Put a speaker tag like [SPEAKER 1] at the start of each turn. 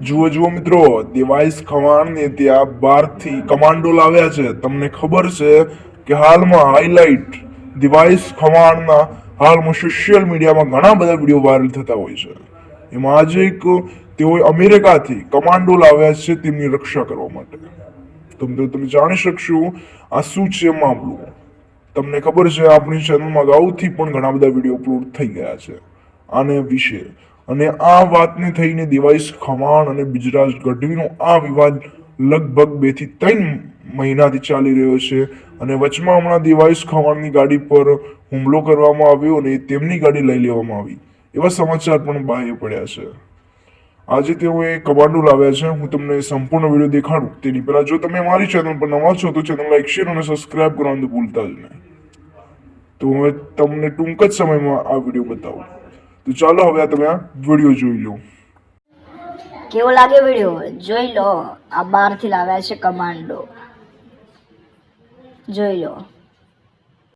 [SPEAKER 1] જુઓ જુઓ મિત્રો દેવાઈસ ખવાણને ત્યાં બહારથી કમાન્ડો લાવ્યા છે. તમને ખબર છે કે હાલમાં હાઇલાઇટ દેવાઈસ ખવાણના હાલમાં સોશિયલ મીડિયામાં ઘણા બધા વીડિયો વાયરલ થતા હોય છે. એમાં આજે એક તેઓએ અમેરિકાથી કમાન્ડો લાવ્યા છે તેમની રક્ષા કરવા માટે. તો તમે જાણી શકશો આ શું છે મામલું. તમને ખબર છે આપણી ચેનલમાં અગાઉથી પણ ઘણા બધા વીડિયો અપલોડ થઈ ગયા છે. આને વિશે અને આ વાતને થઈને દેવાઈશ ખમાણ અને બિજરાજ ગઢવીનો આ વિવાદ લગભગ બેથી ત્રણ મહિનાથી ચાલી રહ્યો છે. અને વચમાં હમણાં દેવાઈસ ખમાણની ગાડી પર હુમલો કરવામાં આવ્યો અને તેમની ગાડી લઈ લેવામાં આવી. એવા સમાચાર પણ બાહ્ય પડ્યા છે. આજે તેઓએ કમાન્ડો લાવ્યા છે. હું તમને સંપૂર્ણ વીડિયો દેખાડું તેની પહેલા જો તમે મારી ચેનલ પર નવા છો તો ચેનલ લાઈક, શેર અને સબસ્ક્રાઇબ કરવાનું ભૂલતા જ નહીં. તો હવે તમને ટૂંક જ સમયમાં આ વીડિયો બતાવું. તો ચાલો હવે તમે આ વીડિયો જોઈ લો.
[SPEAKER 2] કેવો લાગે વીડિયો જોઈ લો. આ બહારથી લાવ્યા છે કમાન્ડો જોઈ લો.